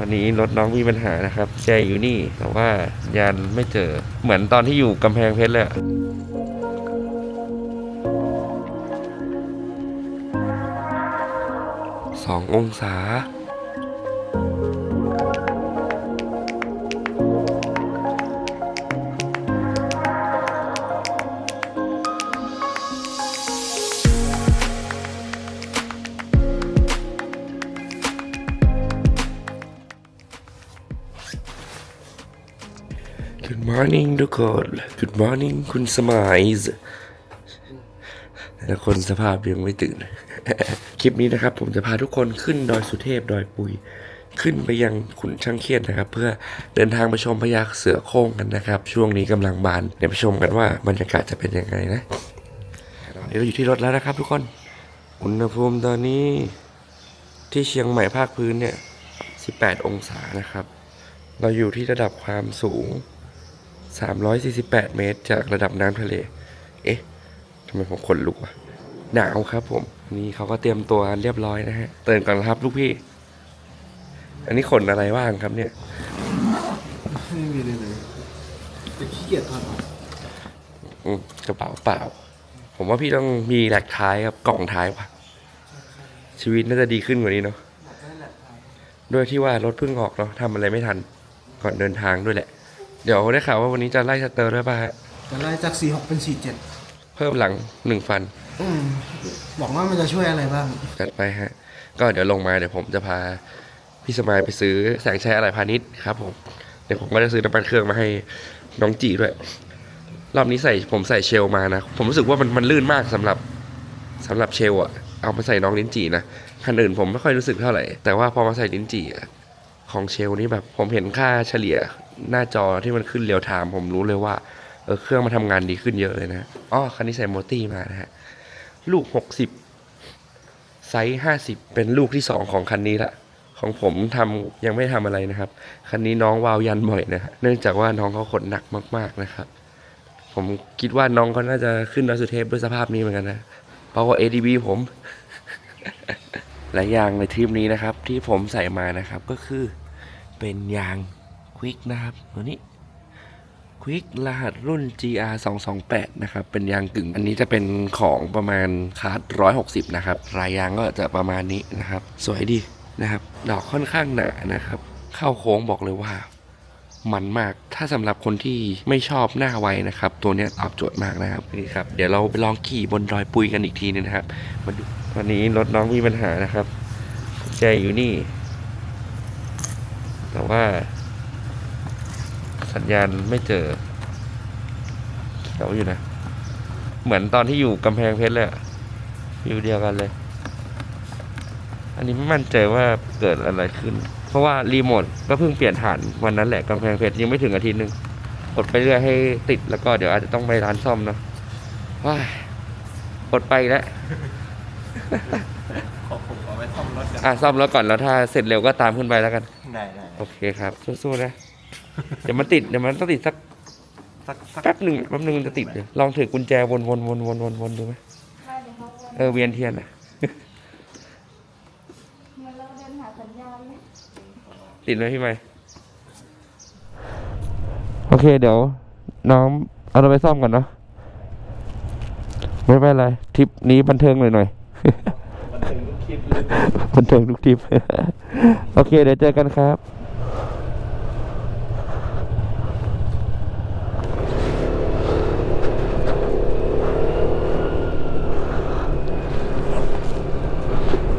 วันนี้รถน้องมีปัญหานะครับ แจอยู่นี่แต่ว่ายานไม่เจอ เหมือนตอนที่อยู่กำแพงเพชรเลยสององศา morning ทุกคน Good morning คุณสมัยส์แต่ละคนสภาพยังไม่ตื่น คลิปนี้นะครับ ผมจะพาทุกคนขึ้นดอยสุเทพดอยปุย ขึ้นไปยังขุนช่างเคียนนะครับ เพื่อเดินทางไปชมพญาเสือโคร่งกันนะครับ ช่วงนี้กำลังบาน เดี๋ยวไปชมกันว่าบรรยากาศจะเป็นยังไงนะตอนนี้เราอยู่ที่รถแล้วนะครับ ทุกคน อุณหภูมิตอนนี้ที่เชียงใหม่ภาคพื้นเนี่ย 18 องศานะครับ เราอยู่ที่ระดับความสูง 348 เมตร จากระดับน้ำทะเล เอ๊ะทำไมผมขนลุกวะหนาวครับผม นี่เขาก็เตรียมตัวเรียบร้อยนะฮะเตือนก่อนนะครับลูกพี่ อันนี้ขนอะไรบ้างครับเนี่ย ไม่มีเลยเลยจะขี้เกียจถอดออกอืมกระเป๋าเปล่า ผมว่าพี่ต้องมีแหลกท้ายครับกล่องท้ายว่ะ ชีวิตน่าจะดีขึ้นกว่านี้เนาะด้วยที่ว่ารถเพิ่งออกเนาะทำอะไรไม่ทัน ก่อนเดินทางด้วยแหละ เดี๋ยวได้ข่าวว่าวันนี้จะไล่สเตอร์ด้วยป่ะฮะจะไล่จาก 46 เป็น 47 เพิ่มหลังหนึ่งฟันอืมบอกว่ามันจะช่วยอะไรบ้าง จัดไปฮะ ก็เดี๋ยวลงมาเดี๋ยวผมจะพาพี่สมายไปซื้อแสงชัยอะไรพาณิชย์ครับผมเดี๋ยวผมก็จะซื้อน้ำมันเครื่องมาให้น้องจีด้วย รอบนี้ใส่ผมใส่เชลมานะ ผมรู้สึกว่ามันมันลื่นมากสำหรับสำหรับเชลอะเอามาใส่น้องลิ้นจี่นะคันอื่นผมไม่ค่อยรู้สึกเท่าไหร่แต่ว่าพอมาใส่ลิ้นจี่อะ ของเชลนี่แบบผมเห็นค่าเฉลี่ยหน้าจอที่มันขึ้นเรียวไทม์ผมรู้เลยว่าเออเครื่องมันทำงานดีขึ้นเยอะเลยนะอ๋อคันนี้ใส่โมตี้มานะฮะลูกหกสิบไซส์ห้าสิบเป็นลูกที่สองของคันนี้ละของผมทำยังไม่ทำอะไรนะครับ คันนี้น้องวาวยันบ่อยนะฮะเนื่องจากว่าน้องเขาขนหนักมากๆนะครับ ผมคิดว่าน้องเขาน่าจะขึ้นดอยสุเทพด้วยสภาพนี้เหมือนกันนะ เพราะว่า ADB ผม หลายอย่างในทริปนี้นะครับ ที่ผมใส่มานะครับก็คือเป็นยางควิกนะครับตัวนี้ควิกรหัสรุ่น GR 2 2 8นะครับ เป็นยางกึ่ง อันนี้จะเป็นของประมาณคาร์ด160 นะครับ รายยางก็จะประมาณนี้นะครับ สวยดีนะครับ ดอกค่อนข้างหนานะครับ เข้าโค้งบอกเลยว่า มันมาก ถ้าสำหรับคนที่ไม่ชอบหน้าไวนะครับ ตัวนี้ตอบโจทย์มากนะครับนี่ครับ เดี๋ยวเราไปลองขี่บนดอยปุยกันอีกทีนึงนะครับ มาดู วันนี้รถน้องมีปัญหานะครับแจอยู่นี่ แต่ว่า สัญญาณไม่เจอเขียวอยู่นะ เหมือนตอนที่อยู่กำแพงเพชรเลยอะฟิวเดียวกันเลย อันนี้ไม่มั่นใจว่าเกิดอะไรขึ้น เพราะว่ารีโมทก็เพิ่งเปลี่ยนฐานวันนั้นแหละกำแพงเพชรยังไม่ถึงอาทิตย์หนึ่งกดไปเรื่อยให้ติดแล้วก็เดี๋ยวอาจจะต้องไปร้านซ่อมเนาะว้ายกดไปแล้ว ขอผมเอาไว้ซ่อมรถกันอะซ่อมแล้วก่อนแล้วถ้าเสร็จเร็วก็ตามขึ้นไปแล้วกัน ได้ได้โอเคครับ สู้ๆนะ เดี๋ยวมันติดเดี๋ยวมันต้องติดสักสักสักแป๊บหนึ่งแป๊บหนึ่งมันจะติดเดี๋ยวลองถือกุญแจวนวนวนวนวนวนดูไหมได้เดี๋ยวเขาวนเออเวียนเทียนอะ เหมือนเราเดินหาสัญญาณเลย ติดไหมพี่ไม่โอเคเดี๋ยว น้องเอาเราไปซ่อมก่อนเนาะไม่เป็นไรทริปนี้บันเทิงหน่อยหน่อยบั นเทิงทุกคลิปเลยบันเทิงทุกทิปโอเค เดี๋ยวเจอกันครับ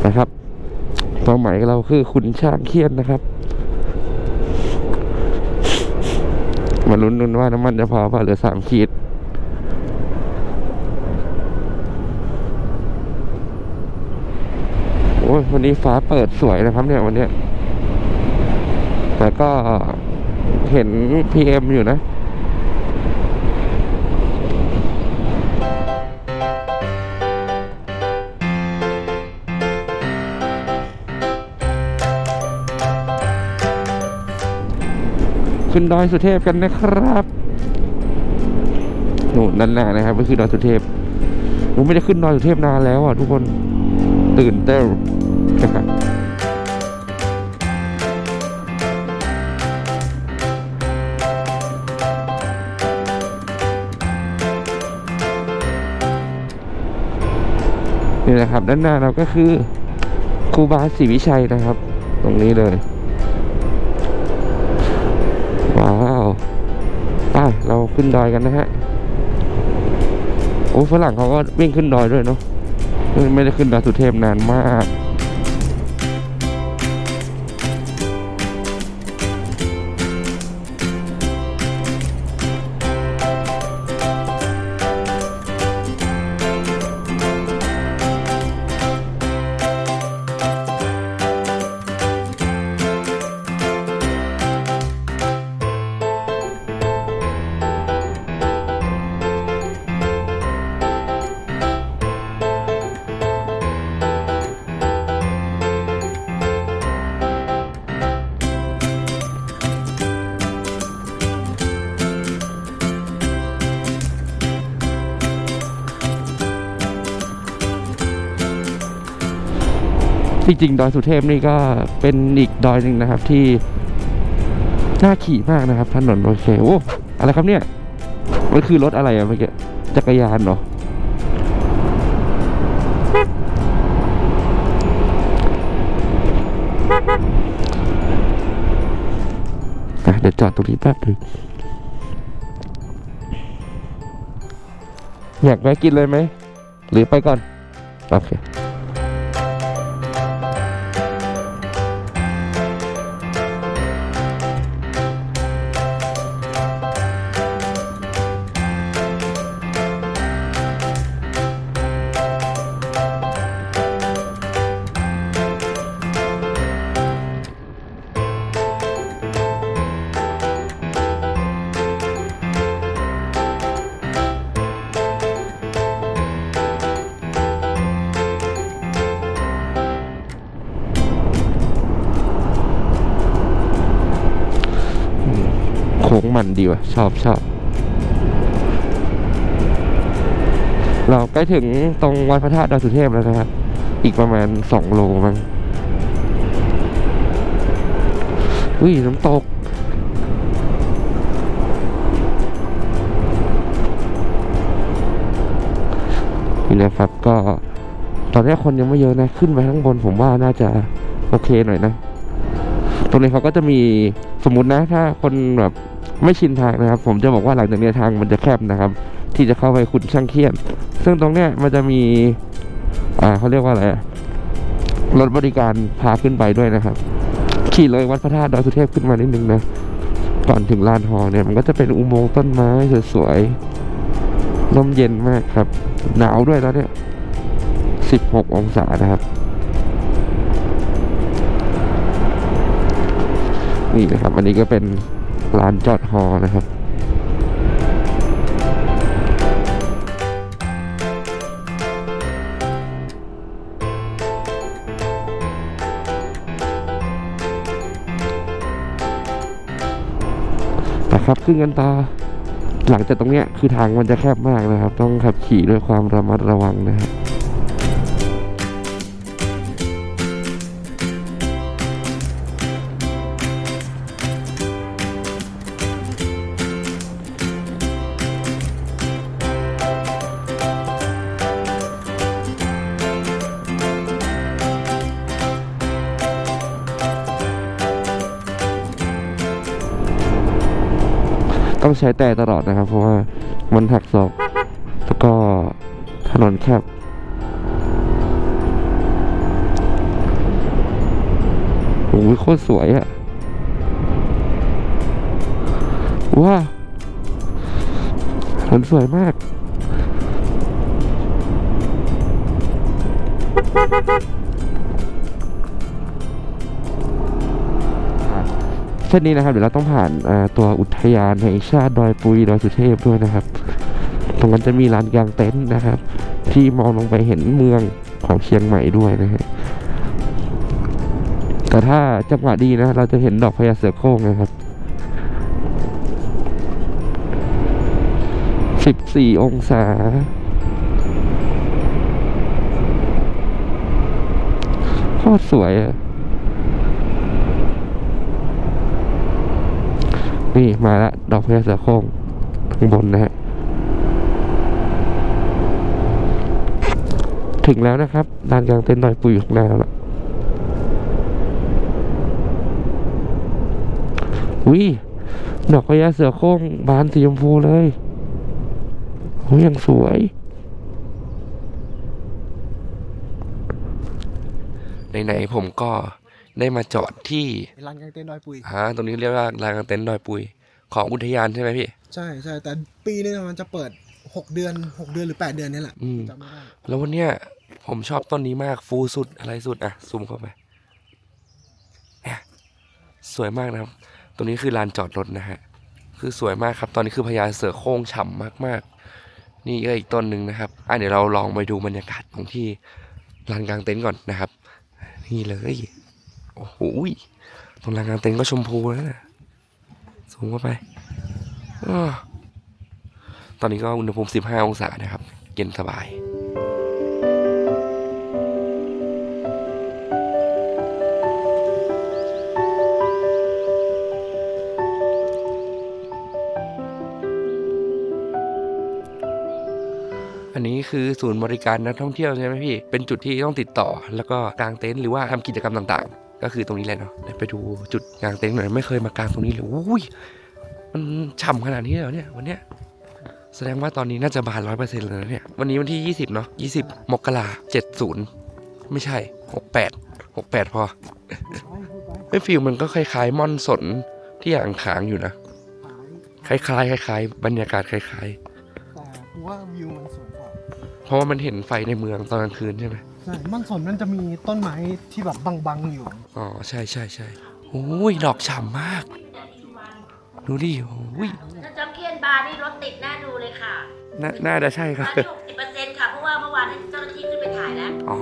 นะครับเป้าหมายเราคือขุนช้างเคียนนะครับมาลุ้นนุนว่าน้ำมันจะพอป่ะเหลือสามขีด โอ้ย วันนี้ฟ้าเปิดสวยนะครับเนี่ยวันนี้แต่ก็เห็น PM อยู่นะขึ้นดอยสุเทพกันนะครับโน่นนั่นแหละนะครับก็คือดอยสุเทพผมไม่ได้ขึ้นดอยสุเทพนานแล้วอะทุกคนตื่นเต้น นี่แหละครับด้านหน้าเราก็คือครูบาศรีวิชัยนะครับ ตรงนี้เลยว้าวไปเราขึ้นดอยกันนะฮะโอ้ฝรั่งเขาก็วิ่งขึ้นดอยด้วยเนาะไม่ได้ขึ้นดอยสุเทพนานมาก จริงๆดอยสุเทพนี่ก็เป็นอีกดอยหนึ่งนะครับที่น่าขี่มากนะครับ ถนนโอเคโอ้อะไรครับเนี่ยมันคือรถอะไรอะเมื่อกี้จักรยานเหรออะเดี๋ยวจอดตรงนี้แป๊บหนึงอยากแวะกินเลยไหม หรือไปก่อน โอเค มันดีว่ะ ชอบชอบ เราใกล้ถึงตรงวัดพระธาตุดอยสุเทพแล้วนะครับ อีกประมาณสองโลมั้งอุ้ยน้ำตกนี่นะครับก็ตอนนี้คนยังไม่เยอะนะ ขึ้นไปข้างบนผมว่าน่าจะโอเคหน่อยนะ ตรงนี้เขาก็จะมีสมมตินะ ถ้าคนแบบ ไม่ชินทางนะครับ ผมจะบอกว่าหลังจากนี้ทางมันจะแคบนะครับ ที่จะเข้าไปขุนช่างเคียน ซึ่งตรงเนี้ยมันจะมี อ่าเขาเรียกว่าอะไรรถบริการพาขึ้นไปด้วยนะครับ ขี่เลยวัดพระธาตุดอยสุเทพขึ้นมานิดนึงนะก่อนถึงลานหอเนี่ยมันก็จะเป็นอุโมงค์ต้นไม้สวยๆลมเย็นมากครับ หนาวด้วยแล้วเนี่ยสิบหกองศานะครับนี่นะครับ อันนี้ก็เป็น ลานจอดฮอนะครับนะครับขึ้นกันต่อหลังจากตรงเนี้ยคือทางมันจะแคบมากนะครับ ต้องขับขี่ด้วยความระมัดระวังนะครับ ใช้แต่ตลอดนะครับ เพราะว่ามันหักศอกแล้วก็ถนนแคบโอ้ยโคตรสวยอะว้าถนนสวยมาก เส้นนี้นะครับเดี๋ยวเราต้องผ่านตัวอุทยานแห่งชาติดอยปุยดอยสุเทพด้วยนะครับ ตรงนั้นจะมีลานกลางเต็นท์นะครับ ที่มองลงไปเห็นเมืองของเชียงใหม่ด้วยนะฮะแต่ถ้าจังหวะดีนะ เราจะเห็นดอกพญาเสือโคร่งนะครับสิบสี่องศา โคตรสวยอะ นี่มาแล้วดอกพญาเสือโคร่งข้างบนนะฮะถึงแล้วนะครับลานกลางเต็นท์ดอยปุยอยู่ข้างหน้าแล้วล่ะวิดอกพญาเสือโคร่งบานสีชมพูเลยโอ้ยยังสวยไหนๆผมก็ ได้มาจอดที่ร้านกางเต็นท์ดอยปุยฮะตรงนี้เรียกว่าลานกลางเต็นท์ดอยปุย ของอุทยานใช่ไหมพี่ ใช่ใช่แต่ปีนึงมันจะเปิด6เดือน6เดือนหรือ8เดือนนี่แหละอืมจำไม่ได้แล้ววันเนี้ยผมชอบต้นนี้มากฟูสุดอะไรสุดอะซูมเข้าไปเนี่ยสวยมากนะครับ ตรงนี้คือลานจอดรถนะฮะคือสวยมากครับ ตอนนี้คือพญาเสือโคร่งฉ่ำมากๆ นี่ก็อีกต้นหนึ่งนะครับอะเดี๋ยวเราลองไปดูบรรยากาศของที่ลานกลางเต็นท์ก่อนนะครับ นี่เลย โอ้โหตรงลานกลางเต็นท์ก็ชมพูแล้วนะสูงเข้าไปอตอนนี้ก็อุณหภูมิ15 องศานะครับ เย็นสบายอันนี้คือศูนย์บริการนักท่องเที่ยวใช่ไหมพี่ เป็นจุดที่ต้องติดต่อ แล้วก็กางเต็นท์หรือว่าทำกิจกรรมต่างๆ ก็คือตรงนี้แหละเนาะเดี๋ยวไปดูจุดกางเต็นท์หน่อยไม่เคยมากางตรงนี้เลยอุ้ยมันฉ่ำขนาดนี้เลยเหรอเนี่ยวันเนี้ยแสดงว่าตอนนี้น่าจะบานร้อยเปอร์เซ็นต์เลยนะเนี่ยวันนี้วันที่ยี่สิบเนาะยี่สิบมกราเจ็ดศูนย์ไม่ใช่หกแปดหกแปดพอไอ้ยฟิลมันก็คล้ายๆม่อนสนที่อ่างขางอยู่นะ คล้ายๆคล้ายๆบรรยากาศคล้ายแต่กูว่าวิวมันสวยกว่าๆเพราะว่ามันเห็นไฟในเมืองตอนกลางคืนใช่ไหม ใช่มันสนมันจะมีต้นไม้ที่แบบบังๆอยู่ อ๋อใช่ใช่ใช่โอ้ยดอกฉ่ำมาก ดูดิโอ้ยถ้าจำเคียนบาร์นี่รถติดน่าดูเลยค่ะน่าน่าจะใช่ครับ ตอนนี้หกสิบเปอร์เซ็นต์ค่ะ เพราะว่าเมื่อวานนี้เจ้าหน้าที่ขึ้นไปถ่ายแล้ว อ๋อ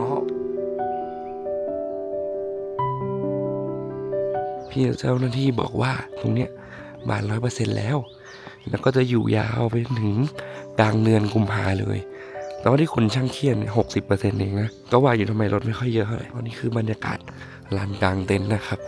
พี่เจ้าหน้าที่บอกว่าตรงเนี้ยบานร้อยเปอร์เซ็นแล้ว แล้วก็จะอยู่ยาวไปถึงกลางเดือนกุมภาเลย แต่ว่าที่คนช่างเครียดหกสิบเปอร์เซ็นต์เองนะ ก็ว่าอยู่ทำไมรถไม่ค่อยเยอะเท่าไหร่นี่คือบรรยากาศลานกลางเต็นท์นะครับ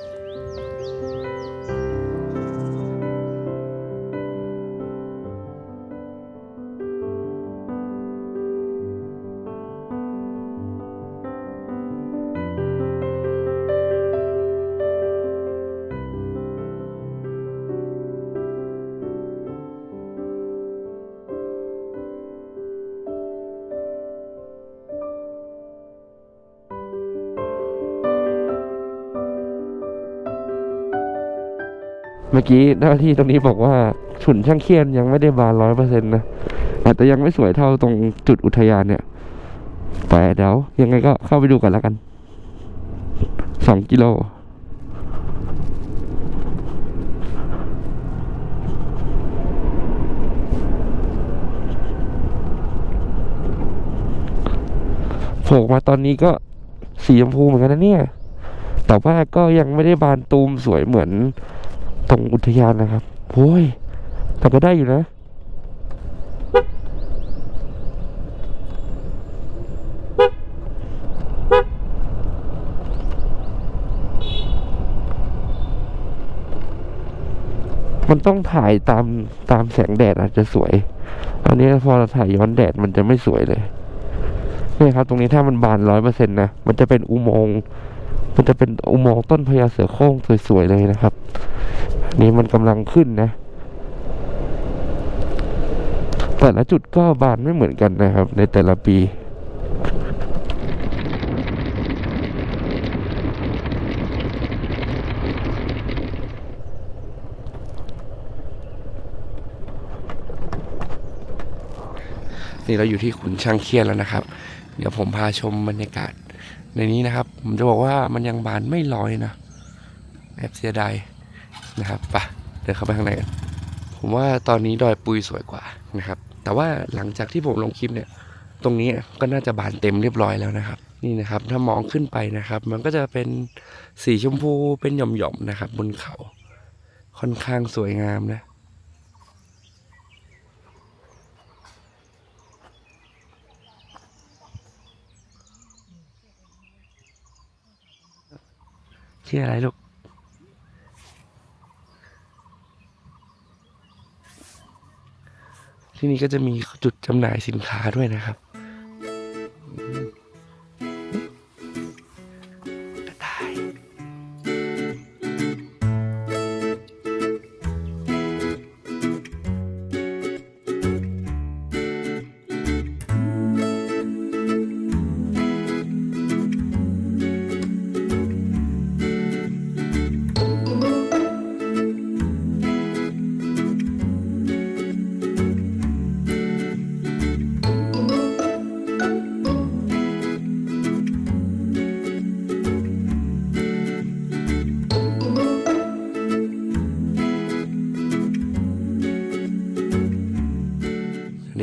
มื่อกี้เจ้าหน้าที่ตรงนี้บอกว่าฉุนช่างเคียนยังไม่ได้บานร้อยเปอร์เซ็นต์นะอาจจะยังไม่สวยเท่าตรงจุดอุทยานเนี่ยแต่เดี๋ยวยังไงก็เข้าไปดูกันแล้วกันสองกิโลโผล่มาตอนนี้ก็สีชมพูเหมือนกันนะเนี่ย แต่ว่าก็ยังไม่ได้บานตูมสวยเหมือน ตรงอุทยานนะครับโอ้ยแต่ก็ได้อยู่นะมันต้องถ่ายตามตามแสงแดดอาจจะสวย อันนี้พอเราถ่ายย้อนแดดมันจะไม่สวยเลยนี่ครับ ตรงนี้ถ้ามันบานร้อยเปอร์เซ็นต์นะ มันจะเป็นอุโมงค์ มันจะเป็นอุโมงค์ต้นพญาเสือโคร่งสวยๆเลยนะครับ นนี้มันกำลังขึ้นนะ แต่ละจุดก็บานไม่เหมือนกันนะครับ ในแต่ละปีนี่เราอยู่ที่ขุนช้างเคียนแล้วนะครับ เดี๋ยวผมพาชมบรรยากาศในนี้นะครับ ผมจะบอกว่ามันยังบานไม่ลอยนะแอบเสียดาย นะครับไปะเดินเข้าไปข้างในกันผมว่าตอนนี้ดอยปุยสวยกว่านะครับ แต่ว่าหลังจากที่ผมลงคลิปเนี่ย ตรงนี้ก็น่าจะบานเต็มเรียบร้อยแล้วนะครับ นี่นะครับถ้ามองขึ้นไปนะครับ มันก็จะเป็นสีชมพูเป็นหย่อมๆนะครับ บนเขา ค่อนข้างสวยงามนะชื่ออะไรลูก ที่นี่ก็จะมีจุดจำหน่ายสินค้าด้วยนะครับ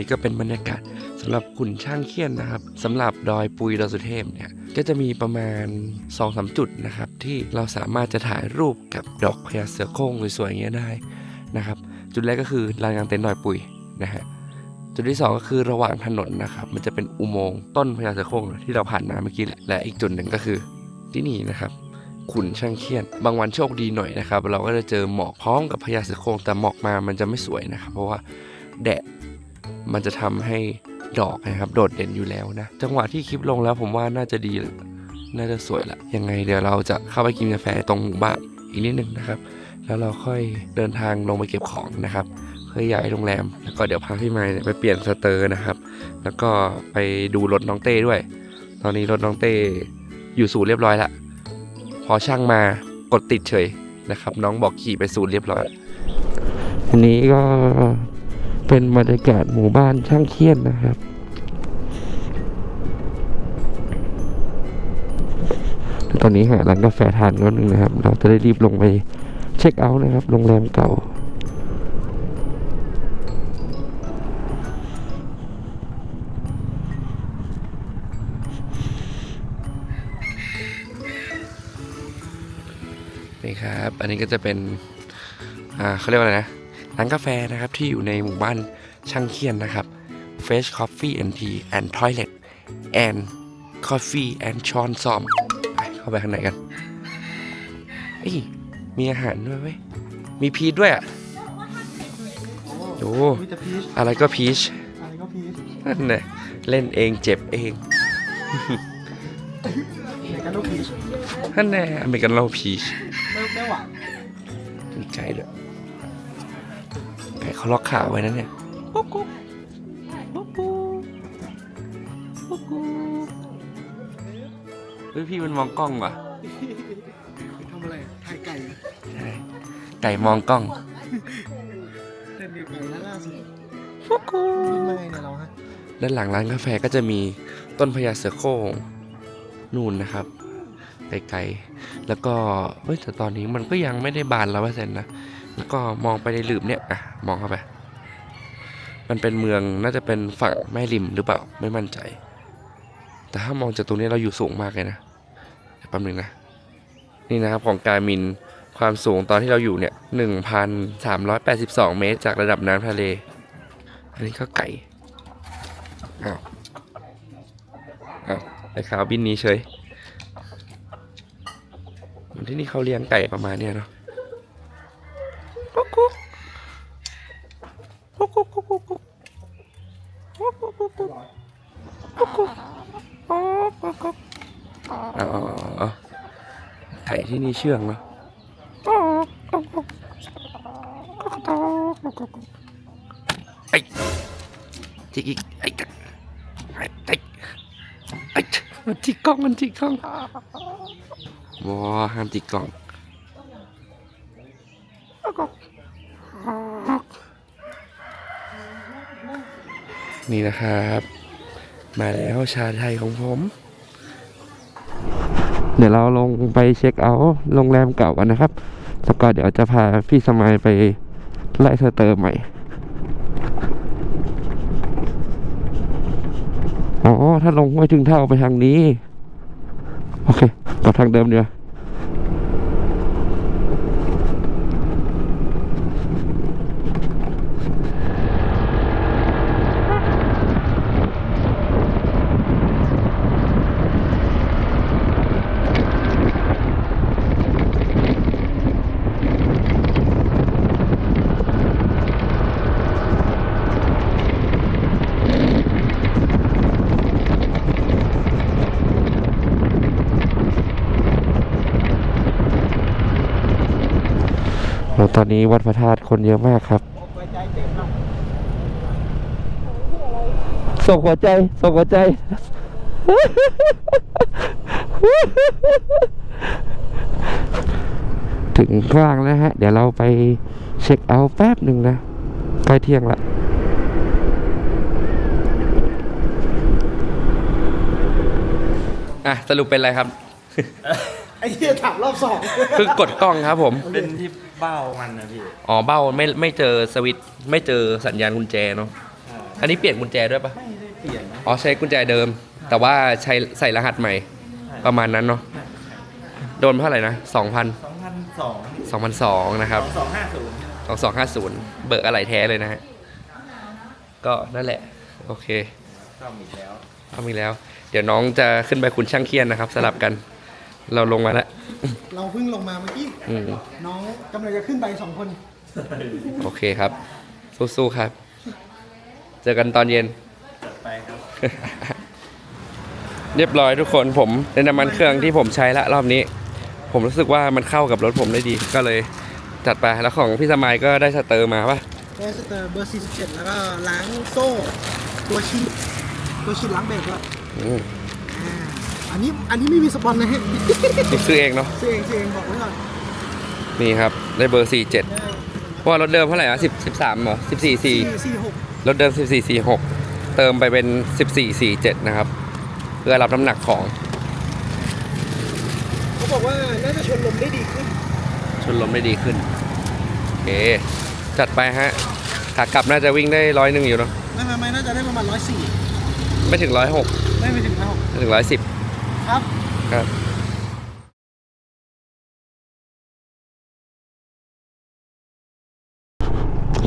นี้ก็เป็นบรรยากาศสำหรับขุนช่างเขี้ยนนะครับสำหรับดอยปุยดอยสุเทพเนี่ยก็จะมีประมาณ2อสจุดนะครับ ที่เราสามารถจะถ่ายรูปกับดอกพญาเสือโคร่งสวยๆอย่างเงี้ยได้นะครับ จุดแรกก็คือลานกลางเต็นท์ดอยปุยนะฮะจุดที่สองก็คือระหว่างถนนนะครับ มันจะเป็นอุโมงค์ต้นพญาเสือโคร่งที่เราผ่านมาเมื่อกี้แหละและอีกจุดหนึ่งก็คือที่นี่นะครับขุนช่างเคียน บางวันโชคดีหน่อยนะครับ เราก็จะเจอหมอกพร้อมกับพญาเสือโคร่งแต่หมอกมามันจะไม่สวยนะครับ เพราะว่าแดด มันจะทำให้ดอกนะครับ โดดเด่นอยู่แล้วนะ จังหวะที่คลิปลงแล้วผมว่าน่าจะดีเลยน่าจะสวยละยังไงเดี๋ยวเราจะเข้าไปกินกาแฟตรงหมู่บ้านอีกนิดหนึ่งนะครับ แล้วเราค่อยเดินทางลงไปเก็บของนะครับเพื่อย้ายโรงแรม แล้วก็เดี๋ยวพาพี่ไม่ไปเปลี่ยนสเตอร์นะครับ แล้วก็ไปดูรถน้องเต้ด้วย ตอนนี้รถน้องเต้อยู่ศูนย์เรียบร้อยละพอช่างมากดติดเฉยนะครับ น้องบอกขี่ไปศูนย์เรียบร้อยอันนี้ก็ เป็นบรรยากาศหมู่บ้านช่างเครียนนะครับ ตอนนี้หาร้านกาแฟทานก็นึงนะครับ เราจะได้รีบลงไปเช็คเอาท์นะครับ โรงแรมเก่านี่ครับ อันนี้ก็จะเป็น อ่าเขาเรียกว่าอะไรนะ ร้านกาแฟนะครับที่อยู่ในหมู่บ้านช่างเคียนนะครับ Fresh Coffee and Tea and Toilet and Coffee and ช้อนซ่อมไปเข้าไปข้างในกันเอ้ยมีอาหารด้วยเว้ยมีพีชด้วยอะโอ้มีแต่พีชอะไรก็พีชอะไรก็พีชนั่นแหละเล่นเองเจ็บเองไหนกันก็พีชนั่นแหละอเมริกันเราพีชไม่ไม่หวานมีไก่ด้วยไก่ เขาล็อกขาไว้นั่นเนี่ยปุ๊กุ๊กปุ๊กุ๊ปุ๊กุ๊กเฮ้ยพี่มันมองกล้องว่ะทำอะไรถ่ายไก่ใช่ไก่มองกล้องเล่นเดียวไก่ล่าสุดบินมาไงเนี่ยเราฮะด้านหลังร้านกาแฟก็จะมีต้นพญาเสือโคร่งนู่นนะครับไกลๆแล้วก็เฮ้ยแต่ตอนนี้มันก็ยังไม่ได้บานร้อยเปอร์เซ็นต์นะ แล้วก็มองไปในหลืมเนี่ยอะมองเข้าไป มันเป็นเมืองน่าจะเป็นฝั่งแม่ริมหรือเปล่าไม่มั่นใจ แต่ถ้ามองจากตรงนี้เราอยู่สูงมากเลยนะแป๊บนึงนะนี่นะครับของกามินความสูงตอนที่เราอยู่เนี่ยหนึ่งพันสามร้อยแปดสิบสองเมตร จากระดับน้ำทะเล อันนี้ก็ไก่อ้าวอ้าวไอ้ขาวบินนี้เฉยที่นี่เขาเลี้ยงไก่ประมาณเนี้ยเนาะ กุ๊กกุ๊กกุ๊กกุ๊กกุ๊กกุ๊กกุ๊กกุ๊กกุ๊กกุ๊กกุ๊กกุ๊กกุ๊กกุ๊กกุ๊กอาเอาเอาเอาไก่ที่นี่เชื่องเนาะไอ้จิกอีกไอ้ไอ้ไอ้ไอ้มันจิกกล้องมันจิกกล้องวอห้ามจิกกล่อง นี่นะครับ มาแล้วชาไทยของผม เดี๋ยวเราลงไปเช็คเอาท์โรงแรมเก่ากันนะครับแล้วก็เดี๋ยวจะพาพี่สมัยไปไล่สเตอร์ใหม่อ๋อ ถ้าลงไม่ถึงเท่าไปทางนี้ โอเคกลับทางเดิมเดียว ตอนนี้วัดพระธาตุคนเยอะมากครับ ส่งหัวใจส่งหัวใจถึงกลางแล้วฮะ เดี๋ยวเราไปเช็คเอาท์แป๊บหนึ่งนะใกล้เที่ยงละอะ สรุปเป็นอะไรครับไอ้เหี้ยถามรอบสองเพิ่งกดกล้องครับผม เป็นที่เบ้ามันนะพี่อ๋อเบ้าไม่ไม่เจอสวิตช์ไม่เจอสัญญาณกุญแจเนาะ ใช่อันนี้เปลี่ยนกุญแจด้วยปะไม่ได้เปลี่ยนนะอ๋อใช้กุญแจเดิม แต่ว่าใช้ใส่รหัสใหม่ ประมาณนั้นเนาะ โดนเท่าไหร่นะ2,000 สองพันสอง2,200นะครับ สองห้าศูนย์2250 เบิกอะไรแท้เลยนะฮะ ก็นั่นแหละ โอเค ซ่อมอีกแล้ว เอาอีกแล้ว เดี๋ยวน้องจะขึ้นไปคุณช่างเคียนนะครับสลับกัน เราลงมาแล้วเราเพิ่งลงมาเมื่อกี้อืมน้องกำลังจะขึ้นไปสองคน โอเคครับ สู้ๆครับ เจอกันตอนเย็น จัดไปครับเรียบร้อยทุกคนผมในน้ำมันเครื่องที่ผมใช้ละรอบนี้ ผมรู้สึกว่ามันเข้ากับรถผมได้ดี ก็เลยจัดไปแล้วของพี่สมัยก็ได้สเตอร์มาปะได้สเตอร์เบอร์47แล้วก็ล้างโซ่ ตัวชิดตัวชิดล้างเบรกแล้วอืมอ่า อันนี้อันนี้ไม่มีสปอนนะฮะนี่ซื้อเองเนาะเสียงเสียงบอกไว้ก่อนนี่ครับได้เบอร์47ได้เพราะว่ารถเดิมเท่าไหร่อะ10 13เหรอ14สี่4สี่หกรถเดิม14 46เติมไปเป็น14 47นะครับ เพื่อรับน้ำหนักของ เขาบอกว่าน่าจะชนลมได้ดีขึ้น ชนลมได้ดีขึ้นโอเคจัดไปฮะขากลับน่าจะวิ่งได้ร้อยหนึ่งอยู่เนาะไม่ไม่ไม่น่าจะได้ประมาณร้อยสี่ไม่ถึงร้อยหกไม่ไปถึงร้อยหกไม่ถึงร้อยสิบ ครับ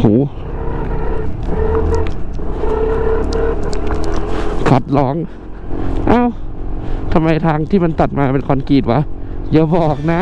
หูขัดร้อง เอ้าทำไมทางที่มันตัดมาเป็นคอนกรีตวะอย่าบอกนะ